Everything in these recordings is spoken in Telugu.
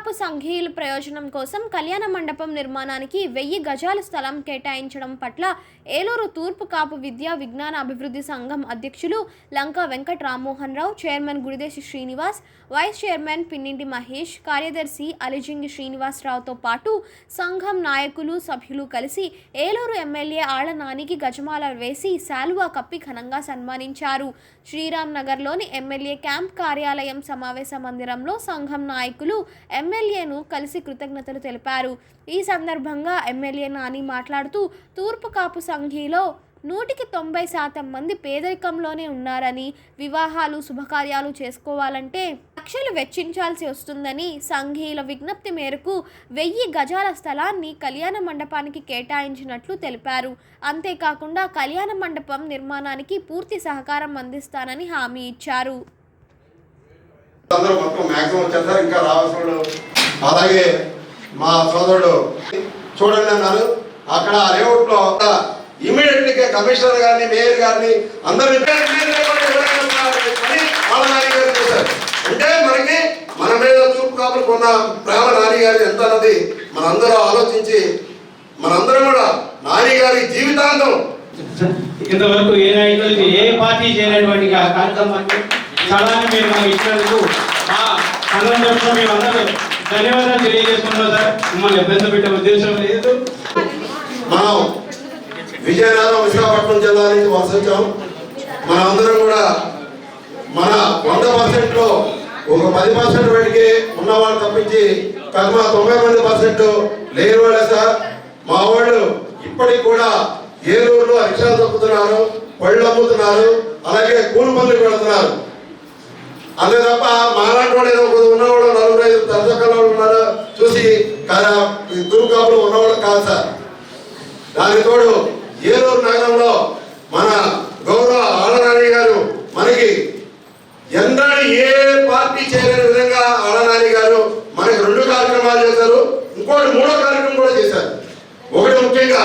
దాదాపు సంఘీయుల ప్రయోజనం కోసం కళ్యాణ మండపం నిర్మాణానికి వెయ్యి గజాల స్థలం కేటాయించడం పట్ల ఏలూరు తూర్పు కాపు విద్యా విజ్ఞాన అభివృద్ధి సంఘం అధ్యక్షులు Lanka Venkata Rammohan Rao chairman Gudideshi Srinivas vice chairman Pinninti Mahesh కార్యదర్శి అలిజింగి శ్రీనివాసరావుతో పాటు సంఘం నాయకులు సభ్యులు కలిసి ఏలూరు ఎమ్మెల్యే ఆళ్ళ నానికి గజమాల వేసి శాలువా కప్పి ఘనంగా సన్మానించారు. శ్రీరామ్ నగర్లోని ఎమ్మెల్యే క్యాంప్ కార్యాలయం సమావేశ మందిరంలో సంఘం నాయకులు ఎమ్మెల్యేను కలిసి కృతజ్ఞతలు తెలిపారు. ఈ సందర్భంగా ఎమ్మెల్యే నాని మాట్లాడుతూ తూర్పు కాపు సంఘీలో నూటికి తొంభై శాతం మంది పేదరికంలోనే ఉన్నారని వివాహాలు శుభకార్యాలు చేసుకోవాలంటే లక్షలు వెచ్చించాల్సి వస్తుందని సంఘీయుల విజ్ఞప్తి మేరకు వెయ్యి గజాల స్థలాన్ని కళ్యాణ మండపానికి కేటాయించినట్లు తెలిపారు. అంతేకాకుండా కళ్యాణ మండపం నిర్మాణానికి పూర్తి సహకారం అందిస్తానని హామీ ఇచ్చారు. అందరూ మొత్తం మ్యాక్సిమం వచ్చేసారు ఇంకా రావాల్సిన అలాగే మా సోదరుడు చూడండి అన్నారు. అక్కడ ఆ లేఅవుట్లో ఇమీడియట్గా కమిషనర్ గారిని మేయర్ గారిని అందరిని అంటే మనకి మన మీద చూపు కాపులకు ఉన్న ప్రేమ నాని గారి ఎంత అన్నది మనందరూ ఆలోచించి మనందరం కూడా నాని గారి జీవితాంతం ఇంతవరకు ఏ నాయకులకి ఏ పార్టీ చేయనటువంటి ఆ కార్యక్రమాన్ని స్థలాన్ని మీరు మాకు ఇచ్చినందుకు మా సంఘం తరఫున మేమందరూ ధన్యవాదాలు తెలియజేస్తున్నాం సార్. మిమ్మల్ని ఇబ్బంది పెట్టే ఉద్దేశం లేదు. మనం విజయనగరం విశాఖపట్నం జిల్లా నుంచి వలస మనందరం కూడా మన వంద పర్సెంట్లో ఒక పది పర్సెంట్ వాటికి ఉన్న వాళ్ళు తప్పించి కర్మ తొంభై మంది పర్సెంట్ లేని వాళ్ళే సార్. మా వాళ్ళు ఇప్పటికి కూడా ఏలూరులో రిక్షాలు తప్పుతున్నారు పళ్ళు అమ్ముతున్నారు అలాగే కూలి పనులకు వెళుతున్నారు అంతే తప్ప మాలాంటి వాడు ఏదో కొద్దిగా ఉన్నవాడు నలుగురు ఐదు తరచకాల ఉన్నారు. చూసి కదా దుర్గాపులు ఉన్నవాడు కాదు సార్. దానికి తోడు ఏలూరు నగరంలో మన గౌరవ ఆళ్ళనాని గారు మనకి ఎన్నడూ ఏ పార్టీ చేయలేని విధంగా ఆళ్ళనాని గారు మనకి రెండు కార్యక్రమాలు చేశారు. ఇంకోటి మూడో కార్యక్రమం కూడా చేశారు. ఒకటి ముఖ్యంగా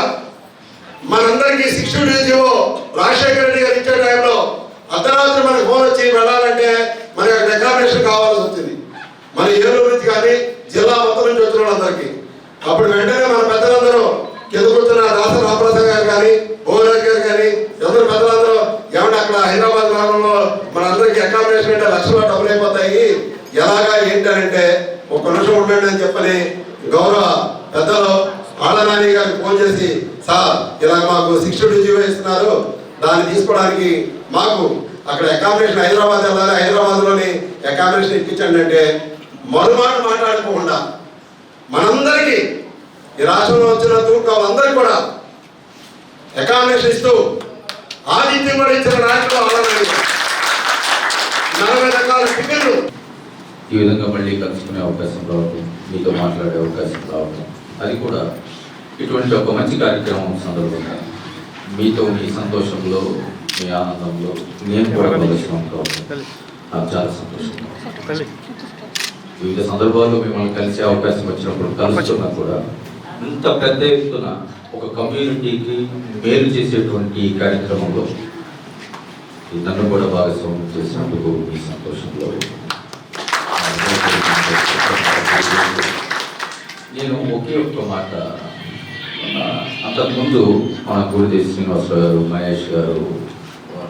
మనందరికీ శిక్షణ జీవో రాజశేఖర రెడ్డి గారు ఇచ్చే టైంలో అర్ధరాత్రి మనకి ఫోన్ వచ్చి వెళ్ళాలంటే మనకి అక్కడ ఎగ్జామినేషన్ కావాల్సి వచ్చింది. మన ఏలూరు నుంచి కానీ జిల్లా మొత్తం నుంచి వచ్చిన వాళ్ళందరికీ. అప్పుడు వెంటనే మన పెద్దలందరూ కింద కూర్చున్న దాస రామప్రసాద్ గారు కానీ ఓరాజ్ గారు కానీ ఎవరు పెద్దలందరూ ఏమంటే అక్కడ హైదరాబాద్ నగరంలో మనందరికీ అకామిడేషన్ అంటే లక్షల డబ్బులు అయిపోతాయి. ఎలాగా ఏంటంటే ఒక నిమిషం ఉండండి అని చెప్పని గౌరవ పెద్దలు ఆళ్ళనాని గారికి ఫోన్ చేసి సార్ ఇలా మాకు శిక్షుడు జీవిస్తున్నారు దాన్ని తీసుకోవడానికి మాకు అక్కడ అకామిడేషన్ హైదరాబాద్ వెళ్ళాలి హైదరాబాద్లోని అకామిడేషన్ ఇప్పించండి అంటే మరుమాట మాట్లాడుకోకుండా మనందరికీ ఈ రాష్ట్రంలో వచ్చిన తూర్పు వాళ్ళందరికీ కూడా అకామిడేషన్ ఇస్తూ ఆతిథ్యం కూడా ఇచ్చిన నాయకులు నలభై రకాల టికెట్లు ఈ విధంగా మళ్ళీ కలుసుకునే అవకాశం రావటం మీతో మాట్లాడే అవకాశం రావటం అది కూడా ఇటువంటి ఒక మంచి కార్యక్రమం సందర్భంగా మీతో మీ సంతోషంలో మీ ఆనందంలో నేను కూడా నాకు చాలా సంతోషంగా. వివిధ సందర్భాల్లో మిమ్మల్ని కలిసే అవకాశం వచ్చినప్పుడు కలుస్తున్నా కూడా ఇంత పెద్ద ఎత్తున ఒక కమ్యూనిటీకి మేలు చేసేటువంటి ఈ కార్యక్రమంలో ఈ నన్ను కూడా భాగస్వామ్యం చేసినందుకు మీ సంతోషంలో నేను ఒకే ఒక్క మాట అంతకుముందు మన గురుదేవ్ శ్రీనివాసరావు గారు మహేష్ గారు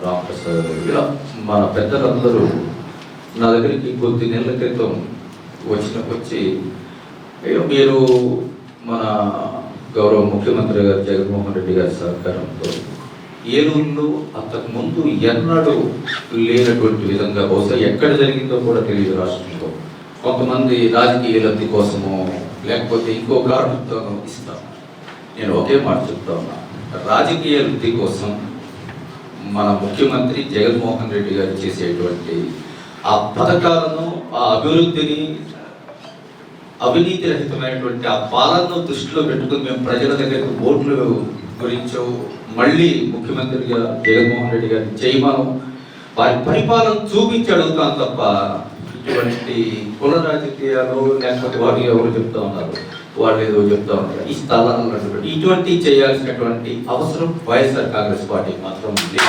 రామప్రసాద్ గారు ఇలా మన పెద్దలందరూ నా దగ్గరికి కొద్ది నెలల క్రితం వచ్చిన వచ్చి "అయ్యో, మీరు మన గౌరవ ముఖ్యమంత్రి గారు జగన్మోహన్ రెడ్డి గారి సహకారంతో ఏలూరులో అంతకు ముందు ఎన్నడూ లేనటువంటి విధంగా బహుశా ఎక్కడ జరిగిందో కూడా తెలియదు రాష్ట్రంలో. కొంతమంది రాజకీయ లబ్ధి కోసమో లేకపోతే ఇంకో కారణంతో ఇస్తాం. నేను ఒకే మాట చెప్తా ఉన్నా. రాజకీయ లబ్ధి కోసం మన ముఖ్యమంత్రి జగన్మోహన్ రెడ్డి గారు చేసేటువంటి ఆ పథకాలను ఆ అభివృద్ధిని అవినీతి రహితమైనటువంటి ఆ పాలనను దృష్టిలో పెట్టుకుని మేము ప్రజల దగ్గరకు ఓట్లు గురించో మళ్ళీ ముఖ్యమంత్రిగా జగన్మోహన్ రెడ్డి గారిని చేయమను వారి పరిపాలన చూపించి అడుగుతాం తప్ప ఇటువంటి కుల రాజకీయాలు లేకపోతే వారు ఎవరు చెప్తా ఉన్నారు? వాళ్ళు ఏదో చెప్తా ఉన్నారు. ఈ స్థలాలు ఇటువంటి చేయాల్సినటువంటి అవసరం వైఎస్ఆర్ కాంగ్రెస్ పార్టీ మాత్రం ఉంది